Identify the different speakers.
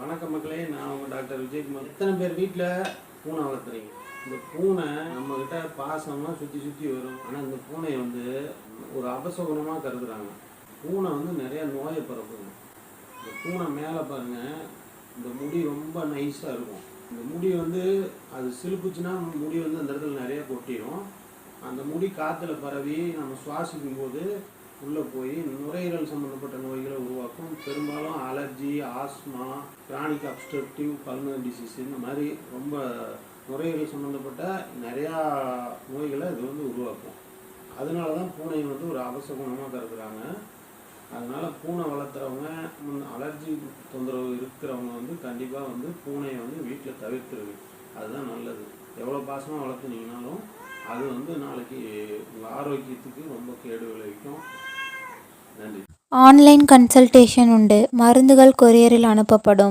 Speaker 1: வணக்கம் மக்களே நான் உங்கள் டாக்டர் விஜயகுமார். எத்தனை பேர் வீட்டில் பூனை வளர்த்துறீங்க இந்த பூனை நம்மக்கிட்ட பாசமாக சுற்றி சுற்றி வரும். ஆனால் இந்த பூனையை வந்து ஒரு அபசகுணமாக கருதுறாங்க. பூனை வந்து நிறைய நோயை பரப்புங்க இந்த பூனை மேலே பாருங்க இந்த முடி ரொம்ப நைஸாக இருக்கும். இந்த முடி வந்து அது சிலுப்புச்சுன்னா முடி வந்து அந்த இடத்துல நிறைய கொட்டிடும் அந்த முடி காற்றுல பரவி நம்ம சுவாசிக்கும் போது உள்ளே போய் நுரையீரல் சம்மந்தப்பட்ட நோய் பெரும்பாலும் allergy asthma chronic obstructive pulmonary disease இந்த மாதிரி ரொம்ப நுரையீரல் சம்மந்தப்பட்ட நிறையா நோய்களை இது வந்து உருவாக்கும். அதனால தான் பூனை வந்து ஒரு அவசகுணமாக கருதுகிறாங்க அதனால பூனை வளர்த்துறவங்க அலர்ஜி தொந்தரவு இருக்கிறவங்க வந்து கண்டிப்பாக வந்து பூனையை வந்து வீட்டில் தவிர்த்துருங்க. அதுதான் நல்லது. எவ்வளோ பாசமாக வளர்த்துனீங்கனாலும் அது வந்து நாளைக்கு உங்கள் ஆரோக்கியத்துக்கு ரொம்ப கேடு விளைவிக்கும். நன்றி.
Speaker 2: ஆன்லைன் கன்சல்டேஷன் உண்டு. மருந்துகள் கொரியரில் அனுப்பப்படும்.